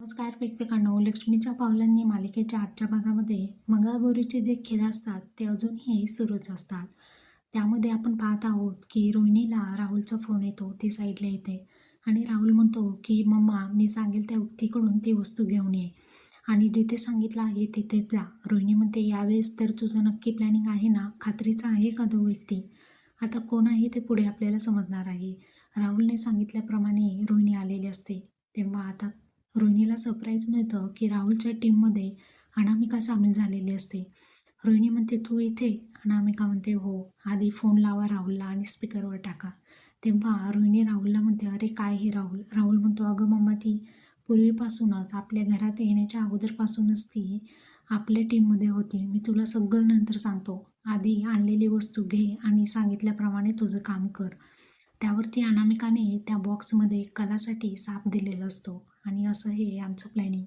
नमस्कार प्रेक्षकांनो. लक्ष्मीच्या पावलांनी मालिकेच्या आजच्या भागामध्ये मंगळागौरीचे जे खेळ असतात ते अजूनही सुरूच असतात. त्यामध्ये आपण पाहत आहोत की रोहिणीला राहुलचा फोन येतो ती साईडला येते आणि राहुल म्हणतो की मम्मा मी सांगेल त्या व्यक्तीकडून ती वस्तू घेऊन ये. आणि जिथे सांगितलं आहे तिथेच जा. रोहिणी म्हणते यावेळेस तर तुझं नक्की प्लॅनिंग आहे ना? खात्रीचा आहे का तो व्यक्ती? आता कोण आहे ते पुढे आपल्याला समजणार आहे. राहुलने सांगितल्याप्रमाणे रोहिणी आलेली असते. तेव्हा आता रोहिणीला सरप्राईज मिळतं की राहुलच्या टीममध्ये अनामिका सामील झालेली असते. रोहिणी म्हणते तू इथे? अनामिका म्हणते हो. आधी फोन लावा राहुलला आणि स्पीकरवर टाका. तेव्हा रोहिणी राहुलला म्हणते अरे काय हे राहुल? राहुल म्हणतो अगं मम्मा ती पूर्वीपासूनच आपल्या घरात येण्याच्या अगोदरपासूनच ती आपल्या टीममध्ये होती. मी तुला सगळं नंतर सांगतो. आधी आणलेली वस्तू घे आणि सांगितल्याप्रमाणे तुझं काम कर. त्यावरती अनामिकाने त्या बॉक्समध्ये कलासाठी साप दिलेला असतो. आणि असं हे यांचं प्लॅनिंग